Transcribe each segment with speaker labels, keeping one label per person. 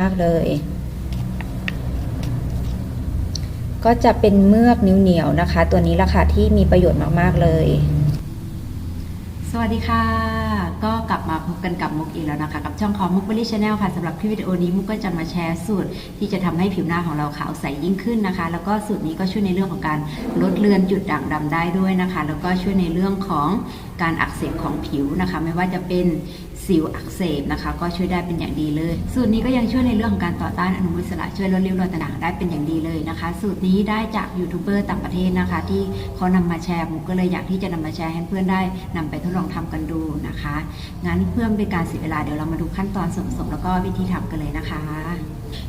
Speaker 1: มากเลย ก็จะเป็นเมือกเหนียวๆนะคะ ตัวนี้ละค่ะที่มีประโยชน์มากๆเลย
Speaker 2: สวัสดีค่ะ ก็กลับมาพบกันกับมุกอีกแล้วนะคะ กับช่องของมุกบริชแนลค่ะสำหรับคลิปวิดีโอนี้มุกก็จะมาแชร์สูตร ที่จะทำให้ผิวหน้าของเราขาวใสยิ่งขึ้นนะคะ แล้วก็สูตรนี้ก็ช่วยในเรื่องของการลดเลือนจุดด่างดำได้ด้วยนะคะ แล้วก็ช่วยในเรื่องของการอักเสบของผิวนะคะ ไม่ว่าจะเป็น สิวอักเสบนะคะ ก็ช่วยได้เป็นอย่างดีเลย สูตรนี้ก็ยังช่วยในเรื่องของการต่อต้านอนุมูลอิสระช่วยลดริ้วรอยต่างๆได้เป็นอย่างดีเลยนะคะ สูตรนี้ได้จากยูทูบเบอร์ต่างประเทศนะคะ ที่เขานำมาแชร์ผมก็เลยอยากที่จะนำมาแชร์ให้เพื่อนได้นำไปทดลองทำกันดูนะคะงั้นเพื่อเป็นการเสียเวลาเดี๋ยวเรามาดูขั้นตอนส่วนผสมแล้วก็วิธีทำกันเลยนะคะ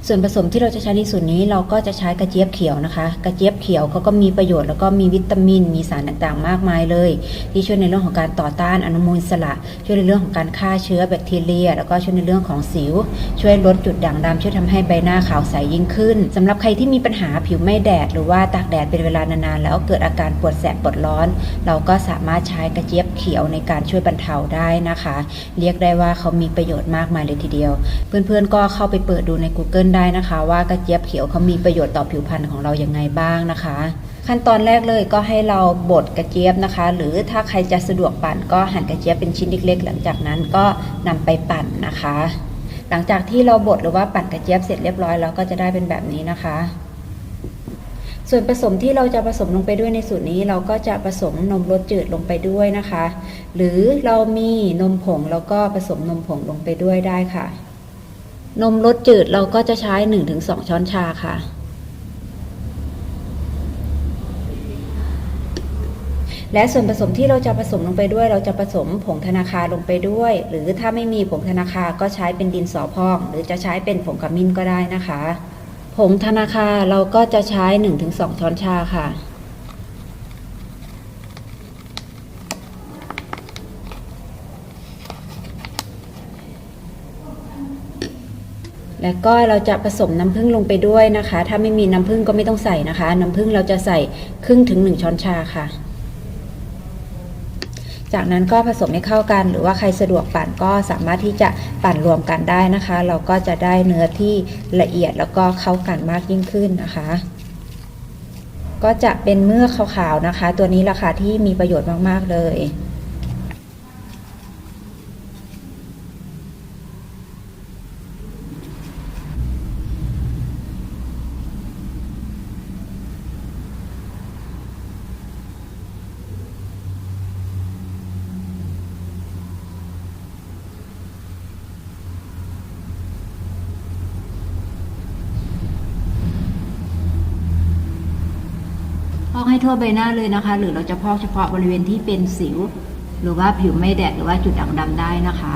Speaker 1: ส่วนผสมที่เราจะใช้ในสูตรนี้เราก็จะใช้กระเจี๊ยบเขียวนะคะ กระเจี๊ยบเขียวเขาก็มีประโยชน์แล้วก็มีวิตามิน มีสารต่างๆ มากมายเลย ที่ช่วยในเรื่องของการต่อต้านอนุมูลสระช่วยในเรื่องของการฆ่าเชื้อแบคทีเรีย แล้วก็ช่วยในเรื่องของสิว ช่วยลดจุดด่างดำช่วยทำให้ใบหน้าขาวใสยิ่งขึ้นสำหรับใครที่มีปัญหาผิวไม่แดด หรือว่าตากแดดเป็นเวลานานๆแล้วเกิดอาการปวดแสบปวดร้อน เราก็สามารถใช้กระเจี๊ยบเขียวในการช่วยบรรเทาได้นะคะ เรียกได้ว่าเขามีประโยชน์มากมายเลยทีเดียว เพื่อนๆก็เข้าไปเปิดดูใน Google ได้นะคะ ว่ากระเจี๊ยบเขียวเขามีประโยชน์ต่อผิวพรรณของเรายังไงบ้างนะคะ ขั้นตอนแรกเลยก็ให้เราบดกระเจี๊ยบนะคะ หรือถ้าใครจะสะดวกปั่นก็หั่นกระเจี๊ยบเป็นชิ้นเล็กๆ หลังจากนั้นก็นำไปปั่นนะคะ หลังจากที่เราบดหรือว่าปั่นกระเจี๊ยบเสร็จเรียบร้อยแล้วก็จะได้เป็นแบบนี้นะคะ ส่วนผสมที่เราจะผสมลงไปด้วยในสูตรนี้ เราก็จะผสมนมรสจืดลงไปด้วยนะคะ หรือเรามีนมผงแล้วก็ผสมนมผงลงไปด้วยได้ค่ะ นมรสจืดเราก็จะใช้ 1-2 ช้อนชาค่ะ และส่วนผสมที่เราจะผสมลงไปด้วย เราจะผสมผงธนาคารลงไปด้วย หรือถ้าไม่มีผงธนาคารก็ใช้เป็นดินสอพอง หรือจะใช้เป็นผงขมิ้นก็ได้นะคะ ผงธนาคารเราก็จะใช้ 1-2 ช้อนชาค่ะ แล้วก็เราจะผสมน้ำผึ้งลงไปด้วยนะคะ ถ้าไม่มีน้ำผึ้งก็ไม่ต้องใส่นะคะ น้ำผึ้งเราจะใส่ครึ่งถึง 1 ช้อนชาค่ะ จากนั้นก็ผสมให้เข้ากัน หรือว่าใครสะดวกปั่นก็สามารถที่จะปั่นรวมกันได้นะคะ เราก็จะได้เนื้อที่ละเอียดแล้วก็เข้ากันมากยิ่งขึ้นนะคะก็จะเป็นเมือกขาวๆนะคะ ตัวนี้ราคาที่มีประโยชน์มากๆเลย
Speaker 2: ให้ทั่วใบหน้าเลยนะคะ หรือเราจะพอกเฉพาะบริเวณที่เป็นสิว หรือว่าผิวไม่แดดหรือว่าจุดด่างดำได้นะคะ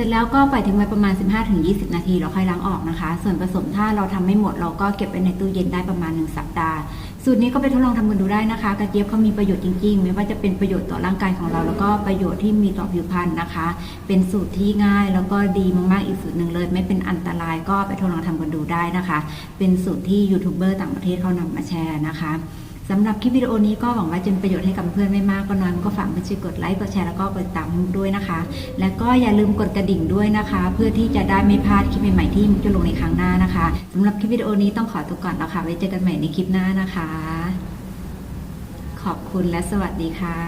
Speaker 2: สร็จแล้วก็ปล่อยทิ้งไว้ประมาณ 15-20 นาทีแล้วค่อยล้างออกนะคะ ส่วนผสมถ้าเราทำไม่หมดเราก็เก็บไว้ในตู้เย็นได้ประมาณ 1 สัปดาห์ สูตรนี้ก็ไปทดลองทำกันดูได้นะคะ กระเจี๊ยบเขามีประโยชน์จริงๆ ไม่ว่าจะเป็นประโยชน์ต่อร่างกายของเรา แล้วก็ประโยชน์ที่มีต่อผิวพรรณนะคะ เป็นสูตรที่ง่ายแล้วก็ดีมากๆอีกสูตรหนึ่งเลย ไม่เป็นอันตรายก็ไปทดลองทำกันดูได้นะคะ เป็นสูตรที่ยูทูบเบอร์ต่างประเทศเขานำมาแชร์นะคะ สำหรับคลิปวิดีโอนี้ก็หวังว่าจะเป็นประโยชน์ให้กับเพื่อนไม่มากก็น้อยก็ฝากไปช่วยกดไลค์กดแชร์แล้วก็กดติดตามมุกด้วยนะคะ และก็อย่าลืมกดกระดิ่งด้วยนะคะ เพื่อที่จะได้ไม่พลาดคลิปใหม่ๆที่มุกจะลงในครั้งหน้านะคะสำหรับคลิปวิดีโอนี้ต้องขอตัวก่อนแล้วค่ะไว้เจอกันใหม่ในคลิปหน้านะคะ ขอบคุณและสวัสดีค่ะ